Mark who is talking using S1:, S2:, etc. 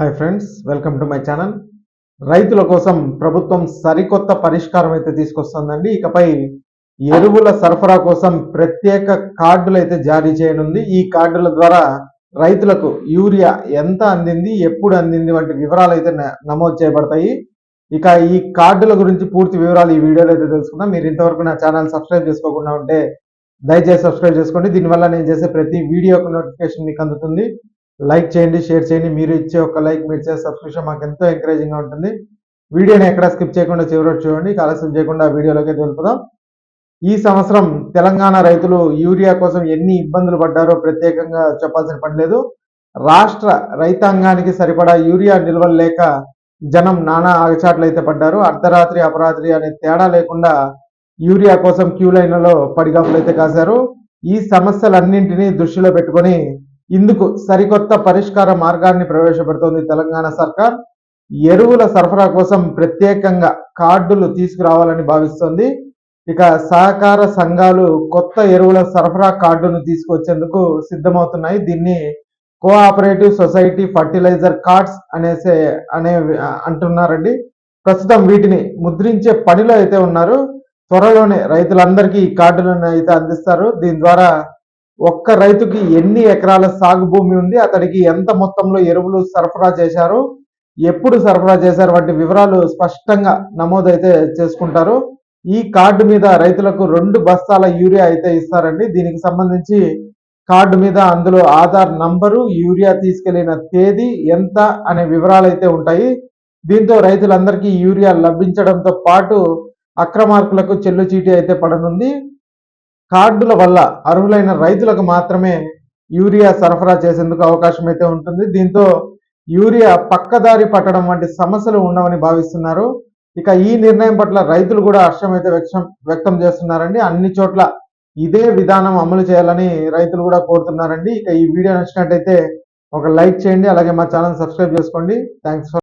S1: Hi friends welcome to my channel రైతుల కోసం ప్రభుత్వం సరికొత్త పరిష్కారం అయితే తీసుకొస్తుందండి. ఇకపై ఎరువుల సరఫరా కోసం ప్రత్యేక కార్డులు అయితే జారీ చేయనుంది. ఈ కార్డుల ద్వారా రైతులకు యూరియా ఎంత అందింది ఎప్పుడు అందింది వంటి వివరాలు అయితే న- నమోదు చేయబడతాయి. ఇక ఈ కార్డుల గురించి పూర్తి వివరాలు ఈ వీడియోలో అయితే తెలుసుకుందాం. మీరు ఇంతవరకు నా ఛానల్ సబ్స్క్రైబ్ చేసుకోకుండా ఉంటే దయచేసి సబ్స్క్రైబ్ చేసుకోండి. దీనివల్ల నేను చేసే ప్రతి వీడియోకి నోటిఫికేషన్ మీకు అందుతుంది. లైక్ చేయండి షేర్ చేయండి. మీరు ఇచ్చే ఒక లైక్ మీరు చేసే సబ్స్క్రిప్షన్ మాకు ఎంతో ఎంకరేజింగ్గా ఉంటుంది. వీడియోని ఎక్కడ స్కిప్ చేయకుండా చివరి చూడండి. ఇక ఆలస్యం చేయకుండా వీడియోలోకి తెలుపుదాం ఈ సంవత్సరం తెలంగాణ రైతులు యూరియా కోసం ఎన్ని ఇబ్బందులు పడ్డారో ప్రత్యేకంగా చెప్పాల్సిన పని లేదు. రాష్ట్ర రైతాంగానికి సరిపడా యూరియా నిల్వలు లేక జనం నానా ఆగచాట్లు అయితే పడ్డారు. అర్ధరాత్రి అపరాత్రి అనే తేడా లేకుండా యూరియా కోసం క్యూ లైన్లలో పడిగాపులు అయితే కాశారు. ఈ సమస్యలన్నింటినీ దృష్టిలో పెట్టుకొని ఇందుకు సరికొత్త పరిష్కార మార్గాన్ని ప్రవేశపెడుతోంది తెలంగాణ సర్కార్. ఎరువుల సరఫరా కోసం ప్రత్యేకంగా కార్డులు తీసుకురావాలని భావిస్తోంది. ఇక సహకార సంఘాలు కొత్త ఎరువుల సరఫరా కార్డును తీసుకొచ్చేందుకు సిద్ధమవుతున్నాయి. దీన్ని కోఆపరేటివ్ సొసైటీ ఫర్టిలైజర్ కార్డ్స్ అనేసే అనే అంటున్నారండి. ప్రస్తుతం వీటిని ముద్రించే పనిలో అయితే ఉన్నారు. త్వరలోనే రైతులందరికీ ఈ కార్డులను అయితే అందిస్తారు. దీని ద్వారా ఒక్క రైతుకి ఎన్ని ఎకరాల సాగు భూమి ఉంది అతడికి ఎంత మొత్తంలో ఎరువులు సరఫరా చేశారు ఎప్పుడు సరఫరా చేశారు వంటి వివరాలు స్పష్టంగా నమోదైతే చేసుకుంటారు. ఈ కార్డు మీద రైతులకు రెండు బస్తాల యూరియా అయితే ఇస్తారండి. దీనికి సంబంధించి కార్డు మీద అందులో ఆధార్ నంబరు యూరియా తీసుకెళ్ళిన తేదీ ఎంత అనే వివరాలు అయితే ఉంటాయి. దీంతో రైతులందరికీ యూరియా లభించడంతో పాటు అక్రమార్కులకు చెల్లు చీటీ అయితే పడనుంది. కార్డుల వల్ల అర్హులైన రైతులకు మాత్రమే యూరియా సరఫరా చేసేందుకు అవకాశం అయితే ఉంటుంది. దీంతో యూరియా పక్కదారి పట్టడం వంటి సమస్యలు ఉండవని భావిస్తున్నారు. ఇక ఈ నిర్ణయం పట్ల రైతులు కూడా హర్షం అయితే వ్యక్తం వ్యక్తం చేస్తున్నారండి. అన్ని చోట్ల ఇదే విధానం అమలు చేయాలని రైతులు కూడా కోరుతున్నారండి. ఇక ఈ వీడియో నచ్చినట్టయితే ఒక లైక్ చేయండి. అలాగే మా ఛానల్ సబ్స్క్రైబ్ చేసుకోండి. Thanks for